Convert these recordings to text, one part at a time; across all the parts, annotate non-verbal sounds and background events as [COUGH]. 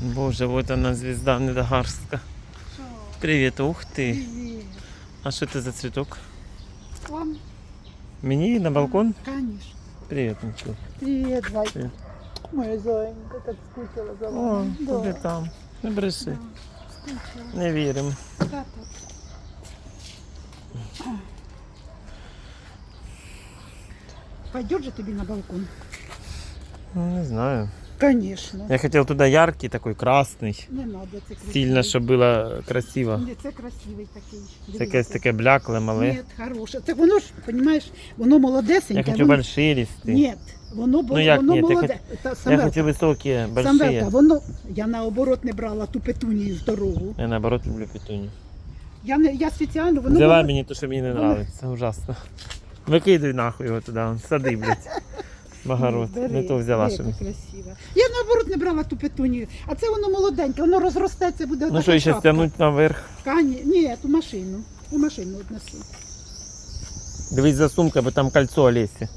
Боже, вот она звезда Недогарська. Що? Привіт, ух ти. Привіт. А що це за цвіток? Вам? Мені на балкон? Конечно. Привіт, нічого. Привіт, зайка. Привіт. Моя зайка, так скучила за О, вами. куди там? Не бреши. Да, скучила. Не віримо. Да, так. Пойдет же тебе на балкон? Ну, не знаю. Конечно. Я хотів туди яркий, такий красний. Не надо, це красивий. Стильно, щоб було красиво. Ні, це красивий такий. Це якесь Дивіться. таке блякле, мале. Ні, хороше. Це воно ж, розумієш, воно молодесеньке. Я хочу воно... большие листи. Ні, воно було, Ну, як воно ні? Ти молоде. Та, Я Самвелка, хочу високі, Самвелка, большие. воно, я наоборот не брала ту петунію здорову. Я наоборот люблю петуню. Я, не, я спеціально, воно Взяла мені те, що мені не воно- подобається. Ужасно. Викидуй нахуй його туди, он, сади, блядь. [LAUGHS] Огород. Не то взяла, красива. Я наоборот не брала ту петунію, а це воно молоденьке, воно розростеться, буде Ну що, ще стягнуть наверх. Кані, ні, ту машину. У машину віднесу. Дивись за сумка, бо там кольцо Олесі.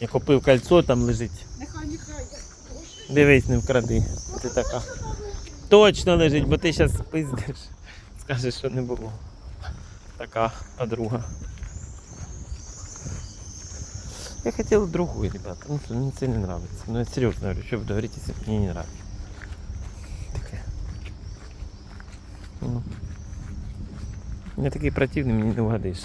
Я купив кольцо, там лежить. Нехай, нехай. Дивись, не вкради. Ти така. Точно лежить, бо ти зараз пиздиш. Скажеш, що не було. Така подруга. Я хотел другую, ребята. Ну что, мне це не нравится. Ну я серьезно говорю, что буду говорить, если мне не нравится. Таке. Ну. Я такий противний, мені не вгадиш.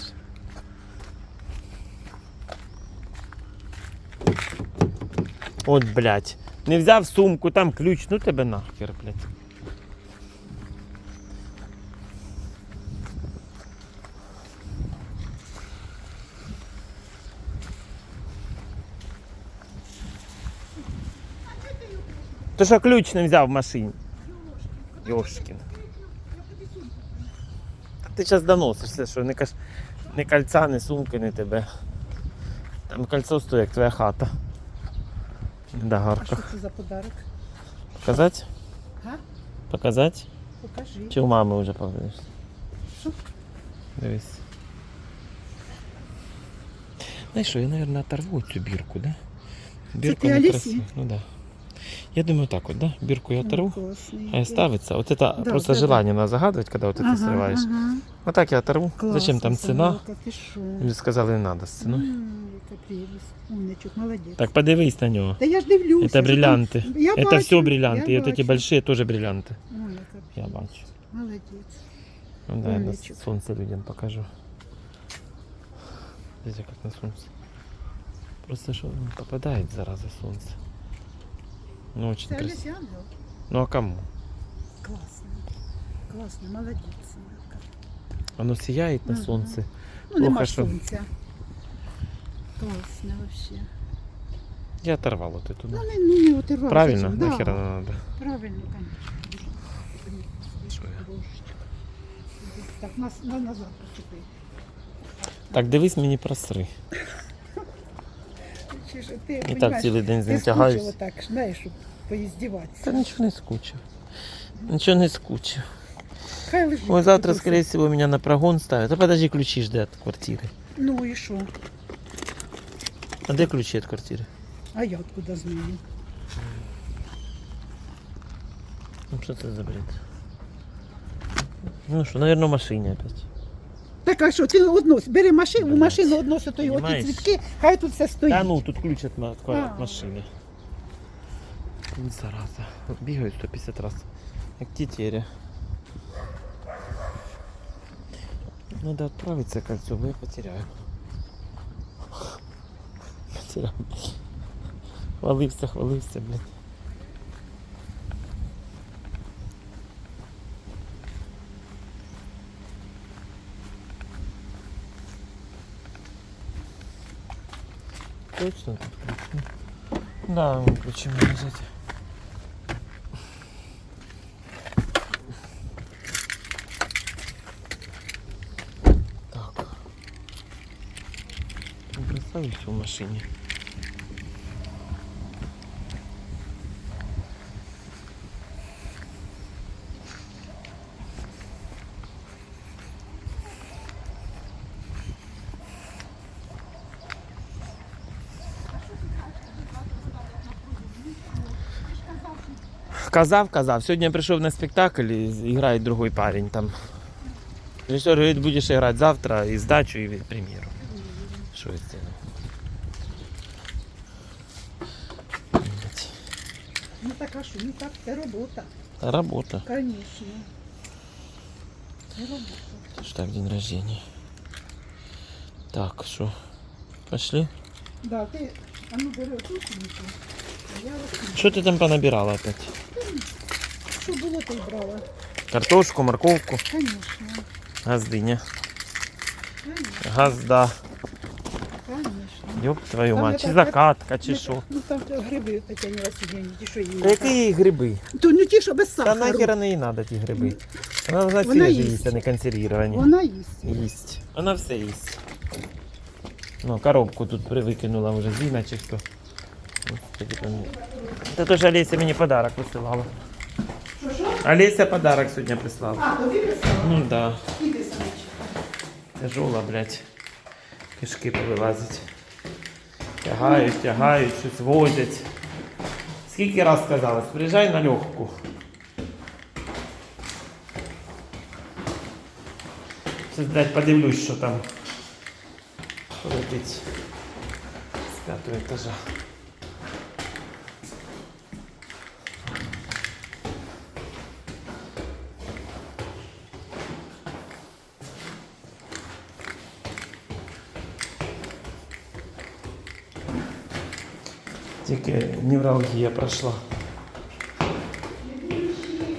От, блядь. Не взяв сумку, там ключ, ну тебе нахер, блядь. То що ключ не взяв в машині? Йошкін. Ти зараз доносишся, що не, каш... не кольця, не сумки, не тебе. Там кольцо стоїть, як твоя хата. А Догарка. що це за подарок? Показати? Га? Показати? Покажи. Чи у мами вже подивишся? Що? Дивись. Знаєш що, я, мабуть, оторву цю бірку, да? Бірку ти некрасиво. Алісі? Ну да. Я думаю, так вот, да? Бірку я оторву. Класний. А ставится. Вот это Да, просто да, да. желание надо загадывать, когда вот это Ага, срываешь. ага. Вот так я оторву. Класно, Зачем там цена? Самвелка, ти що? Или сказали, не надо з ціною. М, Яка прелість. Умничок, молодець. Так подивись на нього. Та я ж дивлюся. Это що там- бриллианты. Я Это бачу, все бриллианты. я И вот эти бачу. большие тоже бриллианты. Ой, яка Я прелість. бачу. Молодець. Ну да, я на Умничок. солнце людям покажу. Видите, как на солнце. Просто что ну, попадает зараза солнце. Ну очень Це красиво. Олеся Ангел? Ну а кому? Класно. Класно, молодець. Самвелка. Оно сияет на Мгм. солнце. Ну, нема Плохо, ж що- сонця. Класно вообще. Я оторвал вот эту. Ну, не, ну, не отирвався. Правильно? Да. Нахер оно надо? Правильно, конечно. Що я? Так, нас, на, назад почепи. Так, дивись мені просри Чи ж ти, І так понімаєш, цілий день з ти ним скучив тягаюсь. отак, знаєш, щоб поїздіватися. Та нічого не скучив. Нічого не скучив. Хай лежить. Ой, завтра, Просто. скорее всего, меня на прогон ставят. А подожди, ключи жди от квартиры. Ну і що? А где ключи от квартиры? А я откуда знаю? Ну что это за бред? Ну что, наверное, в машине опять. Так, а що, ти однось, бери машину, у машину однось ото оті Понімаєш? цвітки, хай тут все стоїть. Да ну, тут ключ от, ма- машины. Ну, Зараза. Вот 150 раз. Как тетеря. Надо отправиться кольцо, но я потеряю. Потеряю. Хвалився, хвалився, блядь. Точно тут ключ? Да, вон ключи мои лежат. Так. Представь все в машине. Казав, казав. Сьогодні я прийшов на спектакль і грає другий парень там. Режисер говорить, будеш грати завтра і здачу, і прем'єру. Що я це? Ну так а що, ну так, це робота, Та робота. звісно. Це робота. Це ж так, день рождения. Так, що? Пошли? Да, ти, а ну бери оту сумку, а я ось, Що ти там понабирала опять? що було, ти брала. Картошку, морковку, Звісно, газдиня. Газда. звісно. Ёб твою Там мать, не чи закатка, чи що? Ну там гриби Тетяні Васильівні, ті, що її. Та які гриби? То ну ті, що без Та сахару. нахера не їй надо ті гриби. Вона на Вона свіжі їсть. їсть, а не консервіровані. Вона їсть. Їсть. Вона все їсть. Ну, коробку тут привикинула вже Зіна чи хто. Господи, там... Та то ж Олеся мені подарок висилала. Олеся подарок сьогодні прислала. А, тобі писала? Ну да. Тяжола, блядь. Кишки повилазять. Тягають, тягають, щось возять. Скільки раз сказала, приїжджай на легку. Зараз, блядь, подивлюсь, що там летить з п'ятого етажа. Тільки невралгія пройшла.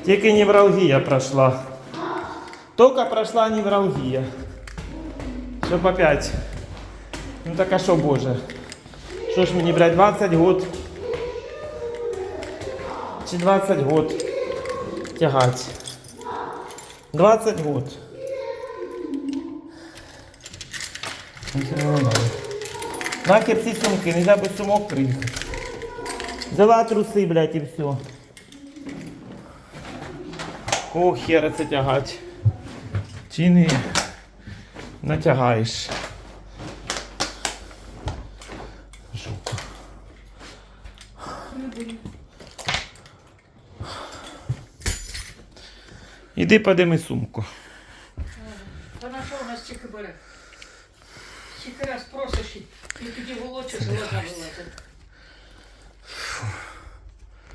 Тільки невралгія пройшла. Тільки пройшла невралгія. Щоб опять. Ну так а що, Боже? Що ж мені, блядь, 20 год? Чи 20 год тягать? 20 год. Ніхера не надо. Нахер ці сумки, нельзя без сумок приїхати. Взяла труси, блядь, і все. Кого хера це тягать? Чи не натягаєш? Іди подими сумку. Та на що у нас тільки бере? Тільки раз просиш і і тоді волочиш, глаза вилазить.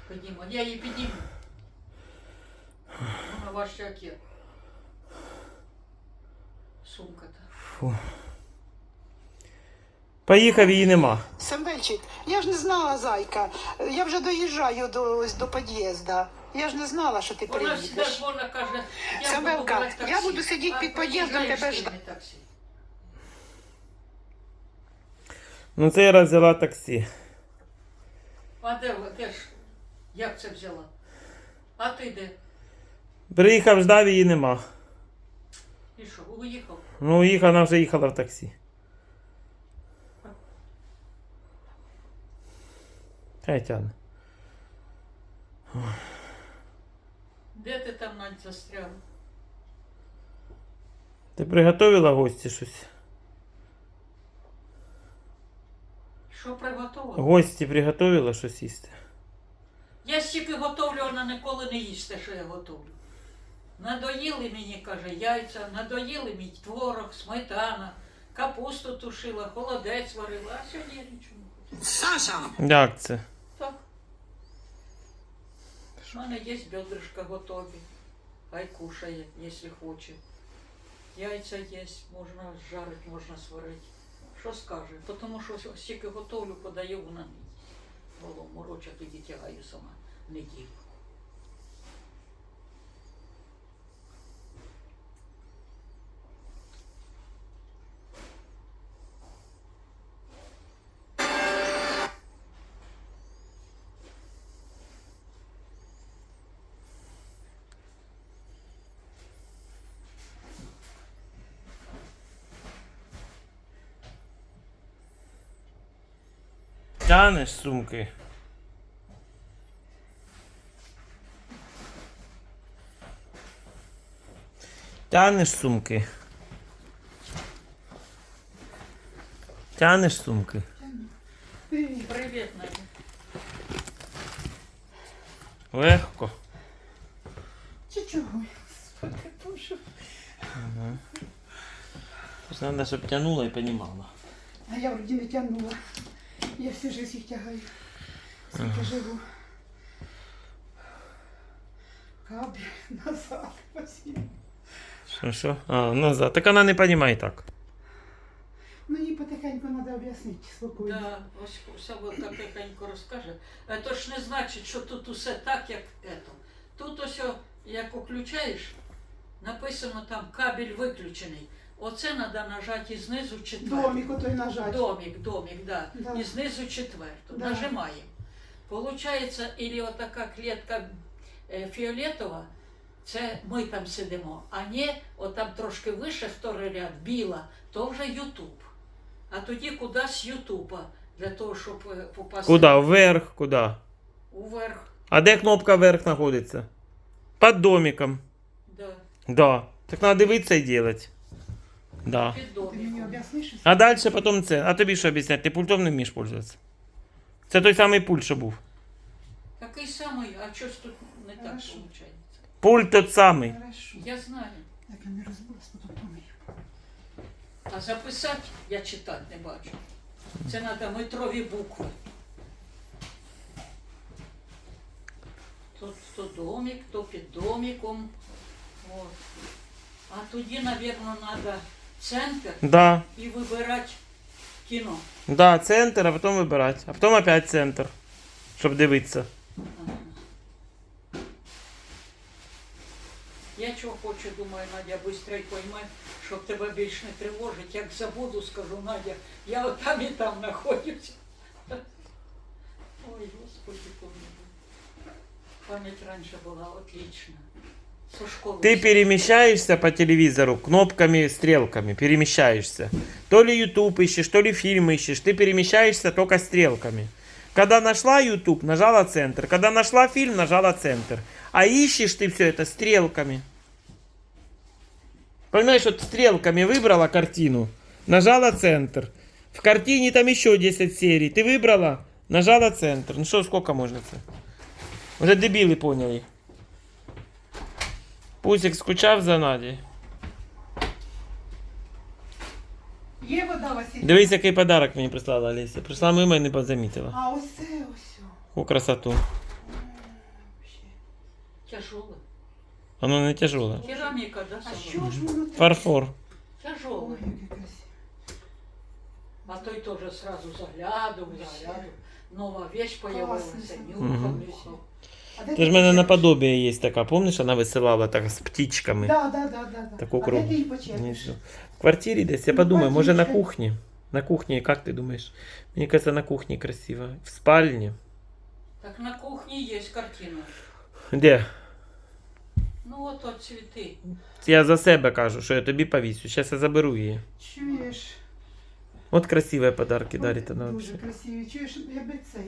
Піднімо, я її підніму. Вона важча, як я. Сумка-то. Поїхав її нема. Самвельчик, я ж не знала, зайка. Я вже доїжджаю до, ось до під'їзду. Я ж не знала, що ти Вона завжди приїдеш. вона каже, я Самвелка, буду брати таксі. я буду сидіти А під під'їздом, приїжджаєш тебе ти ждати. таксі. Ну це я раз взяла таксі. А де, ви- де ж? Як це взяла? А ти де? Приїхав, ждав її нема. І що, уїхав? Ну, їхала, вона вже їхала в таксі. Хай тягне. Де ти там Надь застряла? Ти приготувала гості щось? Що приготувала? Гості приготувала щось їсти? Вона ніколи не їсть те, що я готовлю. Надоїли мені, каже, яйця, надоїли мені творог, сметана, капусту тушила, холодець варила, а сьогодні я нічого не хочу. Саша! Як це? Так. У мене є бедрышка готові. Хай кушає, якщо хоче. Яйця є, можна жарити, можна сварити. Що скаже? Тому що стільки готовлю, подаю вона не. Голову мороча, тоді тягаю сама неділю. Тянеш сумки. Тянеш сумки. Тянеш сумки. Привіт, Надя. Легко. Чи чого? Господи, Боже. Треба, щоб тягнула і понімала. А я вроді не тягнула. Я всю жизнь їх тягаю. Скільки живу. Кабель назад. [LAUGHS] Спасибо. Що, що? А, назад. Так вона не розуміє так. Ну їй потихеньку треба об'яснити спокійно. Да, ось Савелка тихенько розкаже. Е, То ж не значить, що тут усе так, як ето. Тут ось, як включаєш, написано там кабель виключений. Оце треба нажати і знизу четверту. Домик отой нажать. Домик, домик, да. Да. І знизу четверту. Да. Нажимаємо. Получається, ілі отака клітка е, фіолетова, це ми там сидимо, а не отам трошки вище, вторий ряд, біла, то вже Ютуб. А тоді кудись Ютуба, для того, щоб е, попасти Куди? Вверх, куди? уверх. А де кнопка вверх знаходиться? Під домиком. Да, Да. Так треба дивитися і робити. Да. під Ти мені об'ясниш? А далі потім це. А тобі що об'ясняти? Ти пультом не вмієш пользуватися. Це той самий пульт, що був. Такий самий, а щось тут не так Хорошо. виходить. Пульт тот самий. Хорошо. Я знаю. Так, я не розбулась, потім помию. А записати я читати не бачу. Це треба метрові букви. Тут то домик, то під домиком. От. А тоді, мабуть, треба центр Да. і вибирати кіно. Да, центр, а потім вибирати. А потім опять центр. Щоб дивитися. Я чого хочу, думаю, Надя швидко пойме, щоб тебе більш не тривожить. Як забуду, скажу, Надя, я отам і там знаходжусь. Ой, Господи, помилуй. Пам'ять раніше була отлична. Ты перемещаешься по телевизору кнопками, стрелками, перемещаешься. То ли YouTube ищешь, то ли фильм ищешь. Ты перемещаешься только стрелками. Когда нашла YouTube, нажала центр. Когда нашла фильм, нажала центр. А ищешь ты все это стрелками. Понимаешь, вот стрелками выбрала картину, нажала центр. В картине там еще 10 серий. Ты выбрала, нажала центр. Ну что, сколько можно? Уже дебилы поняли. Пусик скучав за Надією. Є вода, Василь? Дивись, який подарок мені прислала Олеся. Прийшла мимо і не замітила. А ось це ось. о. Яку красоту. Вообще. Тяжоле. Воно не тяжеле. Кераміка, да, А сама? що ж воно таке? Фарфор. Тяжоле. Ой, яке красиве. А той теж сразу заглядав, заглядав. Нова вещь появилася, Класно. нюхав, Мгм. нюхав. А Ти ж в мене наподобие є така, пам'ятаєш, вона висилала так з птічками. Да, да, да, да, да. Таку а де ти її Ні. В квартирі десь, я Ну, подумаю, може на квартирка. кухні. На кухні, як ти думаєш? Мені кажется, на кухні красиво. В спальні. Так на кухні є картина. Де? Ну от от цвіти. Я за себе кажу, що я тобі повісю. Зараз я заберу її. Чуєш? От красиві подарки дарить вона Дуже взагалі. красиві. Чуєш, я би цей.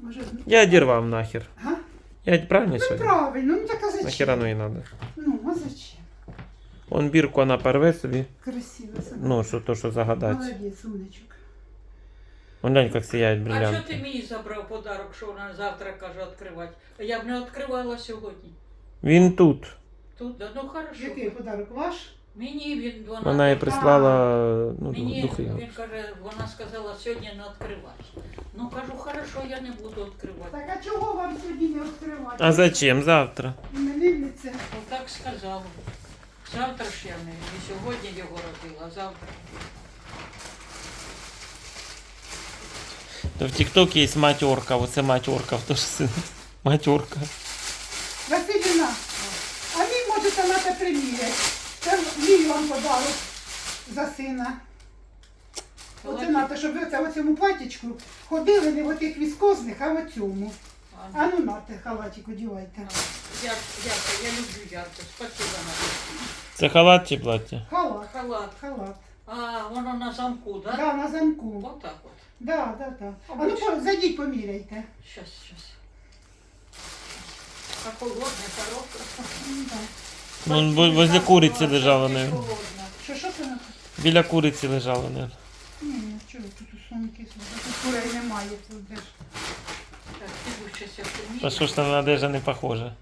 Може, Я одірвав нахер. Га? Я правильно Ну сьогодні? правильно, ну так а зачем? Нахера ну і надо. Ну, а зачем? Он бірку вона порве собі. Красиво. саме. Ну, що то, що загадать. Молодець, умничок. Вон глянь, як сіяють А що ти бриллианти. мені забрав подарок, що вона завтра каже відкривати? А я б не відкривала сьогодні. Він тут. Тут, да, ну хорошо. Який подарок ваш? Мені він вона. Вона їй прислала ну, Мені духи. він каже, вона сказала сьогодні не відкривати. Ну кажу, хорошо, я не буду відкривати. Так а чого вам сьогодні не відкривати? А зачем? Завтра. Іменинниця. Отак сказала. Завтра ж я не, не сьогодні його робила, а завтра. То в ТикТоке є матерка, оце матерка, в ж син. Матерка. Василіна, а мій можете на те приміряти. Це мій вам подарок за сина. Оце нате, щоб ви в цьому платічку ходили не в отих віскозних, а в цьому. А, А ну нате, халатик одівайте. Я, ярко, я люблю ярко. Спасибо. Це халат чи плаття? Халат, Халат. халат. А, воно на замку, да? Да, на замку. Отак от. Да, да, да. А ну по- зайдіть, поміряйте. Щас, щас. А холодне, хороше. М, да. Вон во- возле куриці лежала, не. наверное. Що, що це? Біля куриці лежала, наверное. Ні, чого тут у сумки? Тут курей немає, тут де ж. Так, Піду щось я помію. А що ж там на одежа не похоже?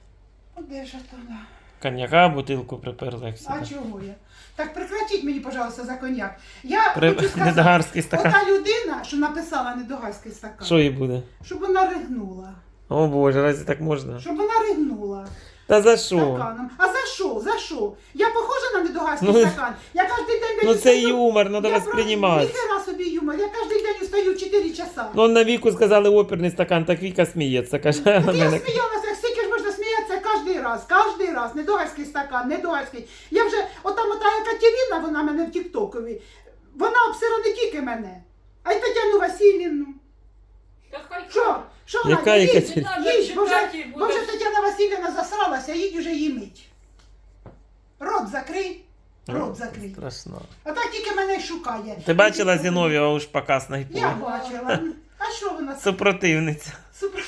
Де ж то да. Коньяка бутилку приперли, як А чого я? Так прекратіть мені, пожалуйста, за коньяк. Я При... хочу сказати, Недогарський стакан. ота людина, що написала недогарський стакан, Що їй буде? щоб вона ригнула. О боже, разве так можна? Щоб вона ригнула Та за що? стаканом. А за що? За що? Я похожа на недогарський Ну, стакан. Я кожен день Ну це встаю- юмор, треба Я про- восприймати. Ніхера собі юмор. Я кожен день встаю 4 часа. Ну на віку сказали оперний стакан, так Віка сміється. Каже, на Я [LAUGHS] мене. сміялася, скільки ж можна сміятися кожен раз, кожен раз. Недогарський стакан, недогарський. Я вже, отам ота Екатерина, вона мене в Тіктокові, вона обсира не тільки мене, а й Тетяну Васильівну. Та хай Що? Що вона? Яка Їдь, Екатерина? Не їдь, бо вже, читати і бо вже. Тетяна Васильівна засралася, їдь уже її мить. Рот закрий, рот закрий. Страшно. А так тільки мене й шукає. Ти бачила. Зінов'єва уж пока Я снайпує. бачила. А що вона? Супротивниця. Супер.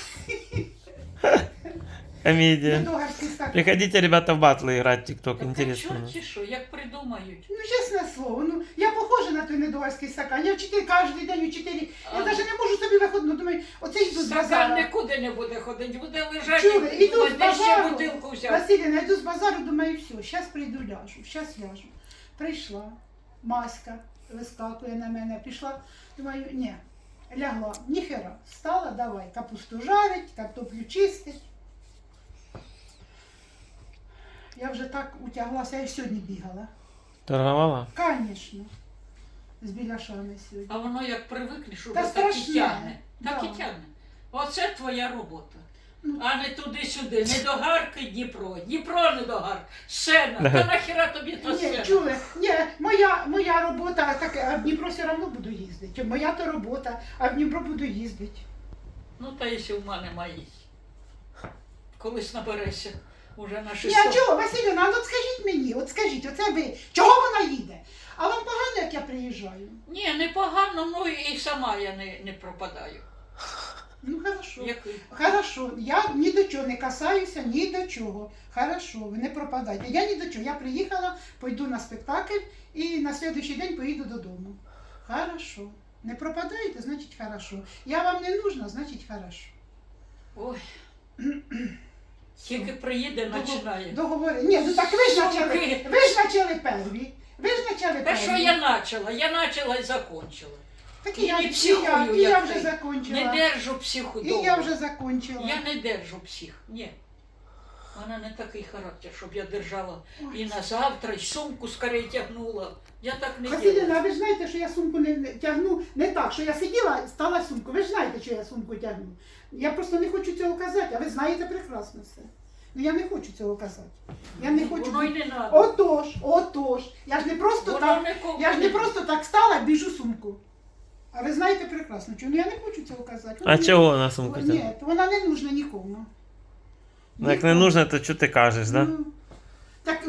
Недогарський стакан. Приходите, ребята, в батлы играть ТикТок, интересно. а що, чи що, як придумають? Ну, чесне слово, ну я похожа на той недогарський стакан. Я вчитель кожен день вчителі. Я А. навіть не можу собі виходити. Ну, думаю, оце йду з Стакан базару. нікуди не буде ходити, буде лежати, Чули, і думати, з де ще базару. бутилку взяв. Василіна, йду з базару, думаю, все, зараз прийду ляжу, зараз ляжу. Прийшла, маська вискакує на мене, пішла, думаю, ні, лягла, ніхера, стала, давай, капусту жарить, картоплю чистить. Я вже так утяглася, я й сьогодні бігала. Торговала? Звісно. З біляшами сьогодні. А воно як привикне, що Та воно так і страшне. тягне. Так Да. і тягне. Оце твоя робота. Ну. А не туди-сюди. Не до гарки Дніпро. Дніпро не до гар. Сена. Та [LAUGHS] нахіра тобі та Ні, чули, ні, моя, моя робота, так, а в Дніпро все одно буду їздити. Моя то робота, а в Дніпро буду їздити. Ну та якщо в мене маїсь. Колись наберешся уже на Ні, а чого, Василіна, ну от скажіть мені, от скажіть, оце ви, чого вона їде? А вам погано, як я приїжджаю? Ні, непогано, ну і сама я не, не пропадаю. Ну, хорошо. Як... Хорошо, я ні до чого не касаюся, ні до чого. Хорошо, ви не пропадайте. Я ні до чого. Я приїхала, пойду на спектакль і на наступний день поїду додому. Хорошо. Не пропадаєте, значить хорошо. Я вам не нужна, значить хорошо. Ой. [CLEARS THROAT] Тільки приїде, починає. Договори. Ні, ну так ви ж почали. Ви ж почали перві. Ви ж почали Та перві. що я почала? Я почала і закончила. Так І і я, не і я, психую, і я як вже ти. закончила. Не держу психу І довго. я вже закончила. Я не держу псих. Ні. Мене не такий характер, щоб я держала і на завтра, і сумку скорее тягнула. Я так не Василіна, а ви ж знаєте, що я сумку не не тягну не так, що я сиділа, стала сумку. Ви ж знаєте, що я сумку тягну. Я просто не хочу цього казати, а ви знаєте прекрасно все. Ну я не хочу цього казати. Я не хочу. Воно й не треба. Отож, отож. Я ж не просто Воно так. нікому Я ж не просто так стала, біжу сумку. А ви знаєте прекрасно, чому Ну, я не хочу цього казати. А Вона не- чого на сумку тягне? Ні, вона не нужна нікому. Ну, як не нужно, то що ти кажеш, да? Ну, Так,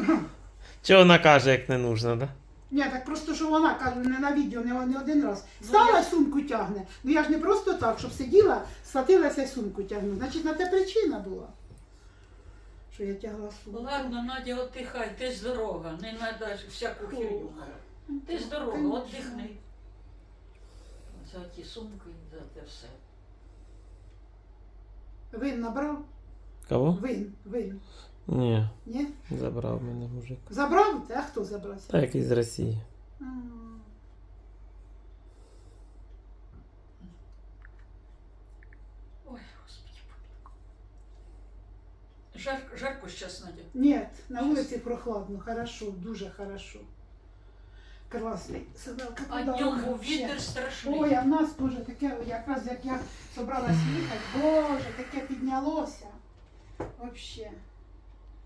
Чого вона каже, як не нужно, да? Ні, так просто, що вона каже, не на відео, не, не один раз. Стала я- сумку тягне. Ну я ж не просто так, щоб сиділа, схватилася і сумку тягну. Значить, на те причина була, що я тягла сумку. Ладно, Надя, отдихай, ти здорова, не треба всяку херню. Ти здорова, Конечно. отдихни. За ті сумки, за те все. Вин набрав? Кого? Вин, вин. Ні, Ні? забрав мене мужик. Забрав? А хто забрався? Та якийсь з Росії. М. Ой, господи. Жарко, жарко зараз, Надя. Ні, на вулиці прохладно, хорошо, дуже хорошо. Класний. Собака А подала днем вообще. вітер страшний. Ой, а в нас Боже, таке, якраз як я собралась їхати, Боже, таке піднялося. Вообще.